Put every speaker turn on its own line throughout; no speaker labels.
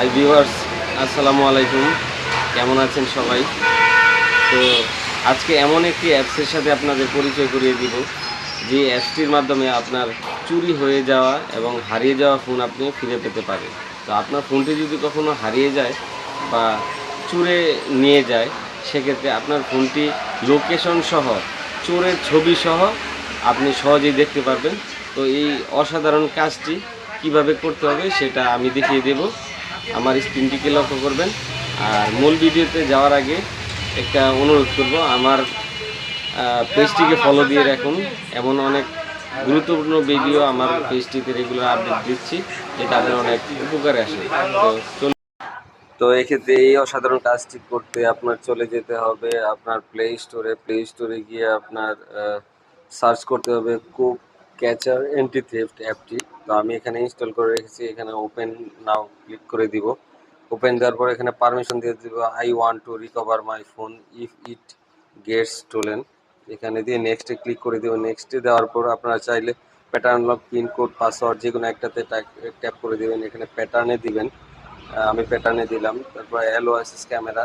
Hi viewers আসসালামু আলাইকুম কেমন আছেন সবাই? তো আজকে এমন একটি অ্যাপসের সাথে আপনাদের পরিচয় করিয়ে দিব, যে অ্যাপসটির মাধ্যমে আপনার চুরি হয়ে যাওয়া এবং হারিয়ে যাওয়া ফোন আপনি ফিরে পেতে পারেন। তো আপনার ফোনটি যদি কখনো হারিয়ে যায় বা চুরে নিয়ে যায়, সেক্ষেত্রে আপনার ফোনটি লোকেশন সহ, চোরের ছবি সহ আপনি সহজেই দেখতে পারবেন। তো এই অসাধারণ কাজটি কীভাবে করতে হবে সেটা আমি দেখিয়ে দেব। আমার স্ক্রিনটিকে লক্ষ্য করবেন। আর মূল ভিডিওতে যাওয়ার আগে একটা অনুরোধ করব, আমার পেজটিকে ফলো দিয়ে রাখুন। এমন অনেক গুরুত্বপূর্ণ ভিডিও আমার পেজটিতে রেগুলার আপডেট দিচ্ছি, যেটা আপনার অনেক উপকারে আসে। তো তো এক্ষেত্রে এই অসাধারণ কাজটি করতে আপনার চলে যেতে হবে, আপনার প্লে স্টোরে প্লে স্টোরে গিয়ে আপনার সার্চ করতে হবে কুক ক্যাচার এন্টি থ্রেফট অ্যাপটি তো আমি এখানে ইনস্টল করে রেখেছি, এখানে ওপেন নাও ক্লিক করে দিব। ওপেন দেওয়ার পর এখানে পারমিশন দিয়ে দিব I want to recover my phone if it gets stolen এখানে দিয়ে নেক্সটে ক্লিক করে দেবো। নেক্সটে দেওয়ার পর আপনারা চাইলে প্যাটার্ন লক পিনকোড পাসওয়ার্ড যে কোনো একটাতে ট্যাপ করে দেবেন। এখানে প্যাটার্নে দিবেন। আমি প্যাটার্নে দিলাম। তারপর এলওএসএস ক্যামেরা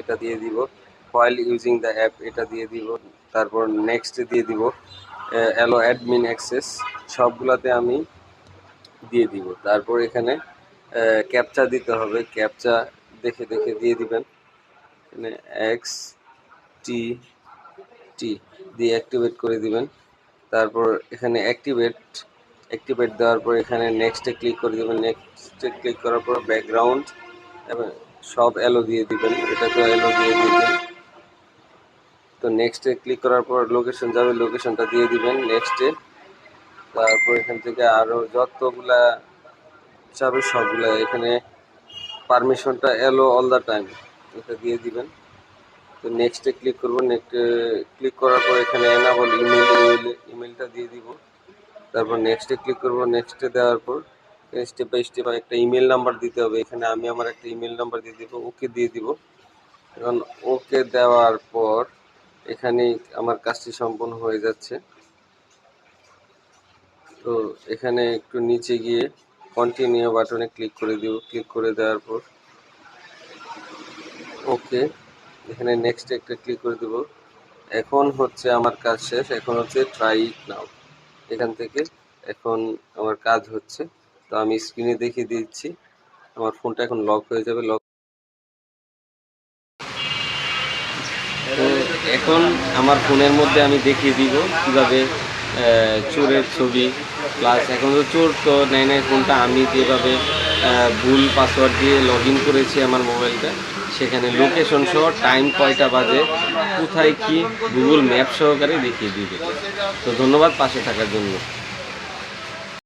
এটা দিয়ে দিব। ফয়েল ইউজিং দ্য অ্যাপ এটা দিয়ে দিব। তারপর নেক্সট দিয়ে দিব। এলো অ্যাডমিন অ্যাক্সেস সবগুলাতে আমি দিয়ে দিব। তারপর এখানে ক্যাপচা দিতে হবে। ক্যাপচা দেখে দেখে দিয়ে দিবেন। এখানে এক্স টি টি দিয়ে অ্যাক্টিভেট করে দিবেন। তারপর এখানে অ্যাক্টিভেট অ্যাক্টিভেট দেওয়ার পর এখানে নেক্সটে ক্লিক করে দেবেন। নেক্সটে ক্লিক করার পর ব্যাকগ্রাউন্ড এবং সব এলো দিয়ে দিবেন। এটা তো এলো দিয়ে দিবেন। তো নেক্সটে ক্লিক করার পর লোকেশন যাবে লোকেশনটা দিয়ে দিবেন নেক্সটে তারপর এখান থেকে আরও যতগুলা যাবে সবগুলা, এখানে পারমিশনটা এলো অল দ্য টাইম এটা দিয়ে দিবেন। তো নেক্সটে ক্লিক করব নেক্সট ক্লিক করার পর এখানে এনাবল ইমেল ইমেল ইমেলটা দিয়ে দিব। তারপর নেক্সটে ক্লিক করব নেক্সটে দেওয়ার পর স্টেপ বাই স্টেপ একটা ইমেল নাম্বার দিতে হবে। এখানে আমি আমার একটা ইমেল নাম্বার দিয়ে দিব, ওকে দিয়ে দিব। এখন ওকে দেওয়ার পর এখানে আমার কাজটি সম্পূর্ণ হয়ে যাচ্ছে। তো এখানে একটু নিচে গিয়ে কন্টিনিউ বাটনে ক্লিক করে দিব। ক্লিক করে দেওয়ার পর ওকে এখানে নেক্সট একটা ক্লিক করে দেব। এখন হচ্ছে আমার কাজ শেষ। এখন হচ্ছে ট্রাই নাও এখান থেকে এখন আমার কাজ হচ্ছে। তো আমি স্ক্রিনে দেখিয়ে দিচ্ছি। আমার ফোনটা এখন লক হয়ে যাবে। লক তো এখন আমার ফোনের মধ্যে আমি দেখিয়ে দিব কীভাবে চোরের ছবি। প্লাস এখন তো চোর তো নেয় নেয় ফোনটা। আমি যেভাবে ভুল পাসওয়ার্ড দিয়ে লগ করেছি আমার মোবাইলটা, সেখানে লোকেশন সহ টাইম কয়টা বাজে, কোথায় কি গুগল ম্যাপ সহকারে দেখিয়ে দিবে। তো ধন্যবাদ পাশে থাকার জন্য।